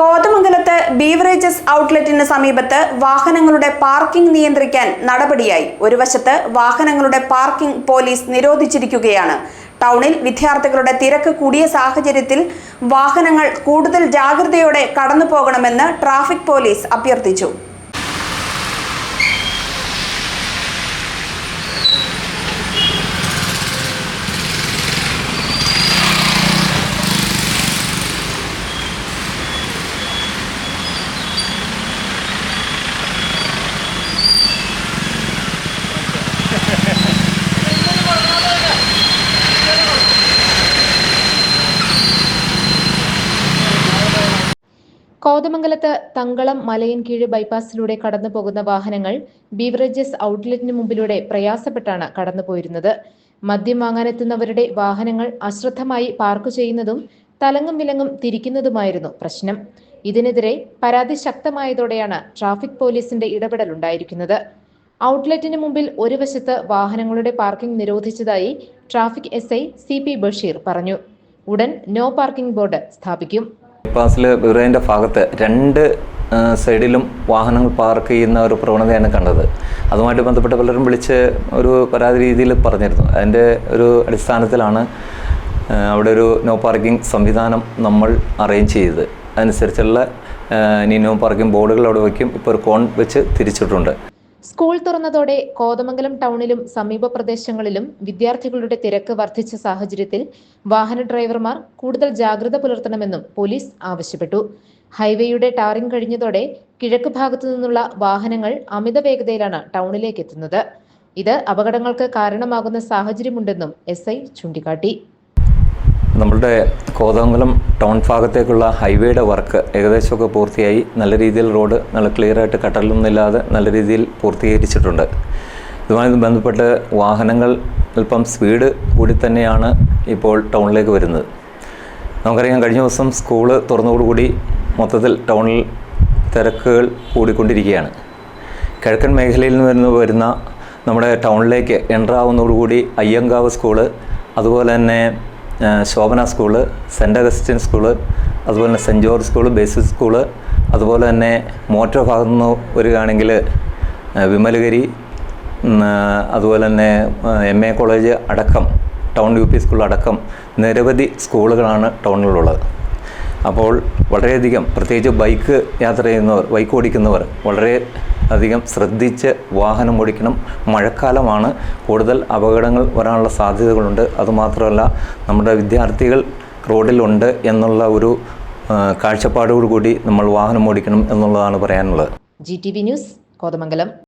കോതമംഗലത്ത് ബീവറേജസ് ഔട്ട്ലെറ്റിന് സമീപത്ത് വാഹനങ്ങളുടെ പാർക്കിംഗ് നിയന്ത്രിക്കാൻ നടപടിയായി. ഒരു വശത്ത് വാഹനങ്ങളുടെ പാർക്കിംഗ് പോലീസ് നിരോധിച്ചിരിക്കുകയാണ്. ടൗണിൽ വിദ്യാർത്ഥികളുടെ തിരക്ക് കൂടിയ സാഹചര്യത്തിൽ വാഹനങ്ങൾ കൂടുതൽ ജാഗ്രതയോടെ കടന്നു പോകണമെന്ന് ട്രാഫിക് പോലീസ് അഭ്യർത്ഥിച്ചു. കോതമംഗലത്ത് തങ്കളം മലയൻകീഴ് ബൈപ്പാസിലൂടെ കടന്നു പോകുന്ന വാഹനങ്ങൾ ബീവറേജസ് ഔട്ട്ലെറ്റിന് മുമ്പിലൂടെ പ്രയാസപ്പെട്ടാണ് കടന്നുപോയിരുന്നത്. മദ്യം വാങ്ങാനെത്തുന്നവരുടെ വാഹനങ്ങൾ അശ്രദ്ധമായി പാർക്ക് ചെയ്യുന്നതും തലങ്ങും വിലങ്ങും തിരിക്കുന്നതുമായിരുന്നു പ്രശ്നം. ഇതിനെതിരെ പരാതി ശക്തമായതോടെയാണ് ട്രാഫിക് പോലീസിന്റെ ഇടപെടൽ ഉണ്ടായിരിക്കുന്നത്. ഔട്ട്ലെറ്റിന് മുമ്പിൽ ഒരു വശത്ത് വാഹനങ്ങളുടെ parking നിരോധിച്ചതായി traffic S I C P Basheer പറഞ്ഞു. ഉടൻ നോ പാർക്കിംഗ് ബോർഡ് സ്ഥാപിക്കും. ബൈപ്പാസിൽ ബിറേന്റെ ഭാഗത്ത് രണ്ട് സൈഡിലും വാഹനങ്ങൾ പാർക്ക് ചെയ്യുന്ന ഒരു പ്രവണതയാണ് കണ്ടത്. അതുമായിട്ട് ബന്ധപ്പെട്ട് പലരും വിളിച്ച് ഒരു പരാതി രീതിയിൽ പറഞ്ഞിരുന്നു. അതിന്റെ ഒരു അടിസ്ഥാനത്തിലാണ് അവിടെ ഒരു നോ പാർക്കിംഗ് സംവിധാനം നമ്മൾ അറേഞ്ച് ചെയ്തത്. അതനുസരിച്ചുള്ള ഇനി നോ പാർക്കിംഗ് ബോർഡുകൾ അവിടെ വയ്ക്കും. ഇപ്പോൾ ഒരു കോൺ വെച്ച് തിരിച്ചിട്ടുണ്ട്. സ്കൂൾ തുറന്നതോടെ കോതമംഗലം ടൗണിലും സമീപ പ്രദേശങ്ങളിലും വിദ്യാർത്ഥികളുടെ തിരക്ക് വർദ്ധിച്ച സാഹചര്യത്തിൽ വാഹന ഡ്രൈവർമാർ കൂടുതൽ ജാഗ്രത പുലർത്തണമെന്നും പോലീസ് ആവശ്യപ്പെട്ടു. ഹൈവേയുടെ ടാറിംഗ് കഴിഞ്ഞതോടെ കിഴക്ക് ഭാഗത്തു നിന്നുള്ള വാഹനങ്ങൾ അമിത വേഗതയിലാണ് ടൗണിലേക്ക് എത്തുന്നത്. ഇത് അപകടങ്ങൾക്ക് കാരണമാകുന്ന സാഹചര്യമുണ്ടെന്നും എസ് ഐ ചൂണ്ടിക്കാട്ടി. നമ്മളുടെ കോതമംഗലം ടൗൺ ഭാഗത്തേക്കുള്ള ഹൈവേയുടെ വർക്ക് ഏകദേശമൊക്കെ പൂർത്തിയായി. നല്ല രീതിയിൽ റോഡ് നല്ല ക്ലിയർ ആയിട്ട് കട്ടലൊന്നുമില്ലാതെ നല്ല രീതിയിൽ പൂർത്തീകരിച്ചിട്ടുണ്ട്. ഇതുമായി ബന്ധപ്പെട്ട് വാഹനങ്ങൾ അല്പം സ്പീഡ് കൂടി തന്നെയാണ് ഇപ്പോൾ ടൗണിലേക്ക് വരുന്നത്. നമുക്കറിയാം കഴിഞ്ഞ ദിവസം സ്കൂൾ തുറന്നതോടുകൂടി മൊത്തത്തിൽ ടൗണിൽ തിരക്കുകൾ കൂടിക്കൊണ്ടിരിക്കുകയാണ്. കിഴക്കൻ മേഖലയിൽ നിന്ന് വരുന്ന വരുന്ന നമ്മുടെ ടൗണിലേക്ക് എന്റർ ആവുന്നതോടുകൂടി അയ്യങ്കാവ് സ്കൂൾ അതുപോലെ തന്നെ Shobhana school Saint Augustine school അതുപോലെ തന്നെ Saint George school basic school അതുപോലെ തന്നെ മോറ്റോ ഭാഗത്തു നിന്ന് വരികയാണെങ്കിൽ വിമലഗിരി അതുപോലെ തന്നെ എം എ കോളേജ് അടക്കം ടൗൺ യു പി സ്കൂൾ അടക്കം നിരവധി സ്കൂളുകളാണ് ടൗണിലുള്ളത്. അപ്പോൾ വളരെയധികം പ്രത്യേകിച്ച് ബൈക്ക് യാത്ര ചെയ്യുന്നവർ ബൈക്ക് ഓടിക്കുന്നവർ വളരെ അധികം ശ്രദ്ധിച്ച് വാഹനം ഓടിക്കണം. മഴക്കാലമാണ്. കൂടുതൽ അപകടങ്ങൾ വരാനുള്ള സാധ്യതകളുണ്ട്. അതുമാത്രമല്ല നമ്മുടെ വിദ്യാർത്ഥികൾ റോഡിലുണ്ട് എന്നുള്ള ഒരു കാഴ്ചപ്പാടോടുകൂടി നമ്മൾ വാഹനം ഓടിക്കണം എന്നുള്ളതാണ് പറയാനുള്ളത്. G T V news Kothamangalam.